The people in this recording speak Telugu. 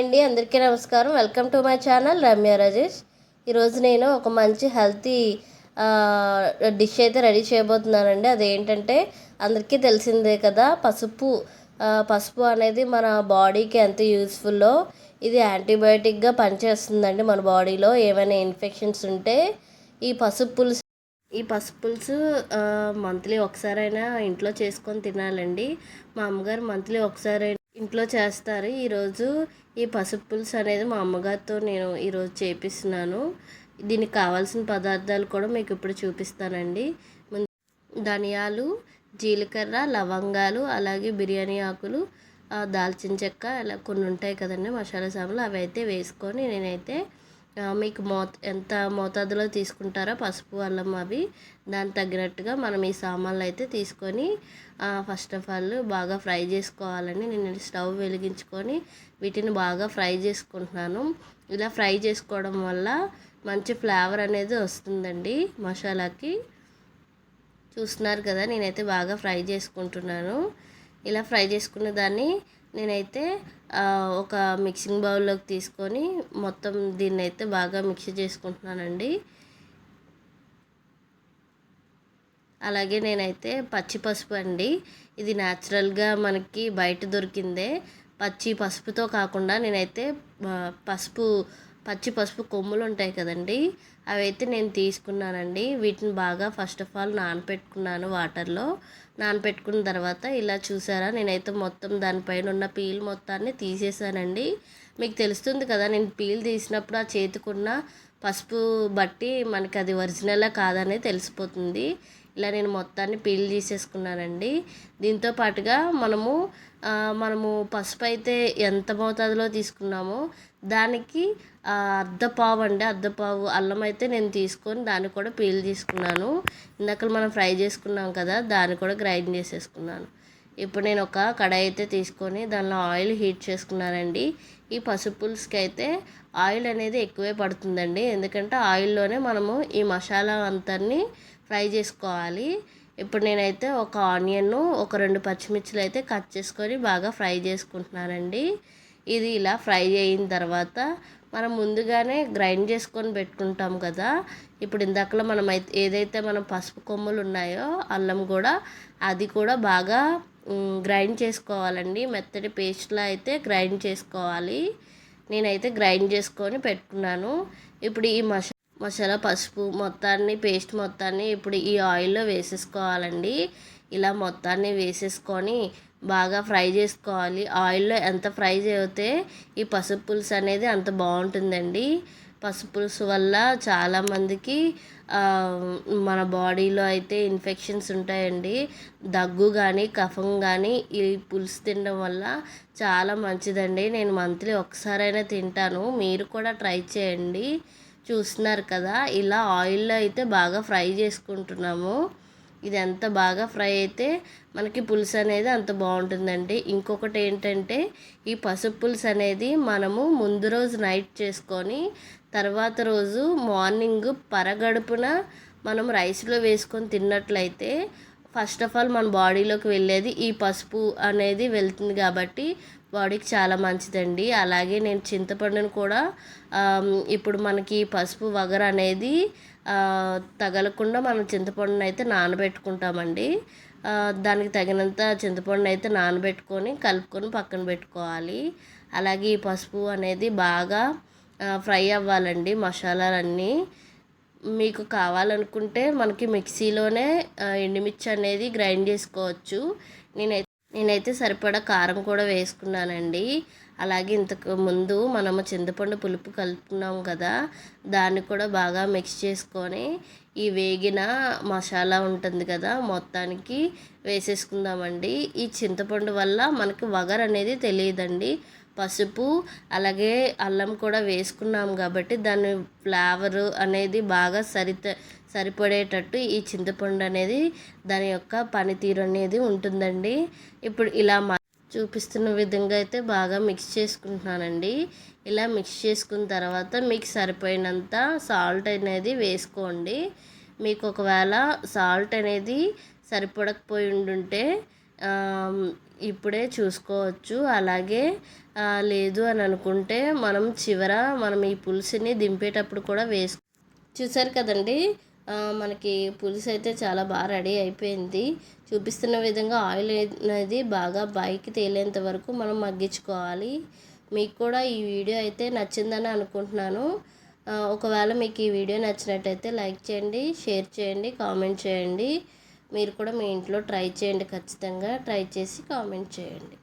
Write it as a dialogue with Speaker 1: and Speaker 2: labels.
Speaker 1: అండి అందరికీ నమస్కారం. Welcome to my channel Ramya Rajesh. ఈరోజు నేను ఒక మంచి హెల్తీ డిష్ అయితే రెడీ చేయబోతున్నానండి. అదేంటంటే అందరికీ తెలిసిందే కదా పసుపు పసుపు అనేది మన బాడీకి ఎంత యూస్ఫుల్లో ఇది యాంటీబయాటిక్గా పనిచేస్తుందండి మన బాడీలో. ఏమైనా ఇన్ఫెక్షన్స్ ఉంటే ఈ పసుపు పులుసు ఈ పసుపు పులుసు మంత్లీ ఒకసారైనా ఇంట్లో చేసుకొని తినాలండి. మా అమ్మగారు మంత్లీ ఒకసారి ఇంట్లో చేస్తారు. ఈరోజు ఈ పసుపు పులుసు అనేది మా అమ్మగారితో నేను ఈరోజు చేపిస్తున్నాను. దీనికి కావాల్సిన పదార్థాలు కూడా మీకు ఇప్పుడు చూపిస్తానండి. ధనియాలు జీలకర్ర లవంగాలు అలాగే బిర్యానీ ఆకులు దాల్చిన చెక్క అలా కొన్ని ఉంటాయి కదండి మసాలా సామాన్లు అవి అయితే వేసుకొని నేనైతే మీకు మో ఎంత మోతాదులో తీసుకుంటారో పసుపు అల్లం అవి దానికి తగినట్టుగా మనం ఈ సామాన్లు అయితే తీసుకొని ఫస్ట్ ఆఫ్ ఆల్ బాగా ఫ్రై చేసుకోవాలని నేను స్టవ్ వెలిగించుకొని వీటిని బాగా ఫ్రై చేసుకుంటున్నాను. ఇలా ఫ్రై చేసుకోవడం వల్ల మంచి ఫ్లేవర్ అనేది వస్తుందండి మసాలాకి. చూస్తున్నారు కదా నేనైతే బాగా ఫ్రై చేసుకుంటున్నాను. ఇలా ఫ్రై చేసుకున్న దాన్ని నేనైతే ఒక మిక్సింగ్ బౌల్లోకి తీసుకొని మొత్తం దీన్ని అయితే బాగా మిక్స్ చేసుకుంటున్నానండి. అలాగే నేనైతే పచ్చి పసుపు అండి. ఇది న్యాచురల్గా మనకి బయట దొరికిందే. పచ్చి పసుపుతో కాకుండా నేనైతే పసుపు పచ్చి పసుపు కొమ్ములు ఉంటాయి కదండి. అవి అయితే నేను తీసుకున్నానండి. వీటిని బాగా ఫస్ట్ ఆఫ్ ఆల్ నానపెట్టుకున్నాను వాటర్లో. నానపెట్టుకున్న తర్వాత ఇలా చూసారా? నేనైతే మొత్తం దానిపైన ఉన్న పీల్ మొత్తాన్ని తీసేసానండి. మీకు తెలుస్తుంది కదా నేను పీల్ తీసినప్పుడు ఆ చేతికున్న పసుపు బట్టి మనకి అది ఒరిజినలా కాదనేది తెలిసిపోతుంది. ఇలా నేను మొత్తాన్ని పీల్ తీసేసుకున్నానండి. దీంతో పాటుగా మనము మనము పసుపు అయితే ఎంత మోతాదులో తీసుకున్నామో దానికి అర్ధపావు అండి అర్ధపావు అల్లం అయితే నేను తీసుకొని దాన్ని కూడా పీల్ తీసుకున్నాను ఇందాక మనం ఫ్రై చేసుకున్నాం కదా దాన్ని కూడా గ్రైండ్ చేసేసుకున్నాను. ఇప్పుడు నేను ఒక కడాయి అయితే తీసుకొని దానిలో ఆయిల్ హీట్ చేసుకున్నానండి. ఈ పసుపు పులుసుకి అయితే ఆయిల్ అనేది ఎక్కువే పడుతుందండి. ఎందుకంటే ఆయిల్లోనే మనము ఈ మసాలా అంతాన్ని ఫ్రై చేసుకోవాలి. ఇప్పుడు నేనైతే ఒక ఆనియన్ ఒక రెండు పచ్చిమిర్చిలు అయితే కట్ చేసుకొని బాగా ఫ్రై చేసుకుంటున్నానండి. ఇది ఇలా ఫ్రై అయిన తర్వాత మనం ముందుగానే గ్రైండ్ చేసుకొని పెట్టుకుంటాం కదా. ఇప్పుడు ఇందాకలో మనం అయితే ఏదైతే మనం పసుపు కొమ్ములు ఉన్నాయో అల్లం కూడా అది కూడా బాగా గ్రైండ్ చేసుకోవాలండి. మెత్తటి పేస్ట్లో అయితే గ్రైండ్ చేసుకోవాలి. నేనైతే గ్రైండ్ చేసుకొని పెట్టుకున్నాను. ఇప్పుడు ఈ మసా మసాలా పసుపు మొత్తాన్ని పేస్ట్ మొత్తాన్ని ఇప్పుడు ఈ ఆయిల్లో వేసేసుకోవాలండి. ఇలా మొత్తాన్ని వేసేసుకొని బాగా ఫ్రై చేసుకోవాలి. ఆయిల్లో ఎంత ఫ్రై చేస్తే ఈ పసుపు పులుసు అనేది అంత బాగుంటుందండి. పసుపు పులుసు వల్ల చాలామందికి మన బాడీలో అయితే ఇన్ఫెక్షన్స్ ఉంటాయండి. దగ్గు కానీ కఫం కానీ ఈ పులుసు తినడం వల్ల చాలా మంచిదండి. నేను మంత్లీ ఒకసారైనా తింటాను. మీరు కూడా ట్రై చేయండి. చూస్తున్నారు కదా ఇలా ఆయిల్లో అయితే బాగా ఫ్రై చేసుకుంటున్నాము. ఇది ఎంత బాగా ఫ్రై అయితే మనకి పులుసు అనేది అంత బాగుంటుందండి. ఇంకొకటి ఏంటంటే ఈ పసుపు పులుసు అనేది మనము ముందు రోజు నైట్ చేసుకొని తర్వాత రోజు మార్నింగ్ పరగడుపున మనం రైస్లో వేసుకొని తిన్నట్లయితే ఫస్ట్ ఆఫ్ ఆల్ మన బాడీలోకి వెళ్ళేది ఈ పసుపు అనేది వెళ్తుంది కాబట్టి బాడీకి చాలా మంచిదండి. అలాగే నేను చింతపండును కూడా ఇప్పుడు మనకి పసుపు వగర అనేది తగలకుండా మనం చింతపండును అయితే నానబెట్టుకుంటామండి. దానికి తగినంత చింతపండు అయితే నానబెట్టుకొని కలుపుకొని పక్కన పెట్టుకోవాలి. అలాగే ఈ పసుపు అనేది బాగా ఫ్రై అవ్వాలండి మసాలాలన్నీ. మీకు కావాలనుకుంటే మనకి మిక్సీలోనే ఎండుమిర్చి అనేది గ్రైండ్ చేసుకోవచ్చు. నేనైతే నేనైతే సరిపడా కారం కూడా వేసుకున్నానండి. అలాగే ఇంతకు ముందు మనము చింతపండు పులుపు కలుపుకున్నాం కదా దాన్ని కూడా బాగా మిక్స్ చేసుకొని ఈ వేగిన మసాలా ఉంటుంది కదా మొత్తానికి వేసేసుకుందామండి. ఈ చింతపండు వల్ల మనకి వగర్ అనేది తెలియదండి. పసుపు అలాగే అల్లం కూడా వేసుకున్నాం కాబట్టి దాని ఫ్లేవర్ అనేది బాగా సరిత సరిపడేటట్టు ఈ చింతపండు అనేది దాని యొక్క పనితీరు అనేది ఉంటుందండి. ఇప్పుడు ఇలా చూపిస్తున్న విధంగా అయితే బాగా మిక్స్ చేసుకుంటున్నానండి. ఇలా మిక్స్ చేసుకున్న తర్వాత మీకు సరిపోయినంత సాల్ట్ అనేది వేసుకోండి. మీకు ఒకవేళ సాల్ట్ అనేది సరిపడకపోయి ఉండుంటే ఇప్పుడే చూసుకోవచ్చు. అలాగే లేదు అని అనుకుంటే మనం చివర మనం ఈ పులుసుని దింపేటప్పుడు కూడా వేసు చూసారు కదండి? మనకి పులుసు అయితే చాలా బాగా రెడీ అయిపోయింది. చూపిస్తున్న విధంగా ఆయిల్ అనేది బాగా పైకి తేలేంత వరకు మనం మగ్గించుకోవాలి. మీకు కూడా ఈ వీడియో అయితే నచ్చిందని అనుకుంటున్నాను. ఒకవేళ మీకు ఈ వీడియో నచ్చినట్టయితే లైక్ చేయండి షేర్ చేయండి కామెంట్ చేయండి. మీరు కూడా మీ ఇంట్లో ట్రై చేయండి ఖచ్చితంగా ట్రై చేసి కామెంట్ చేయండి.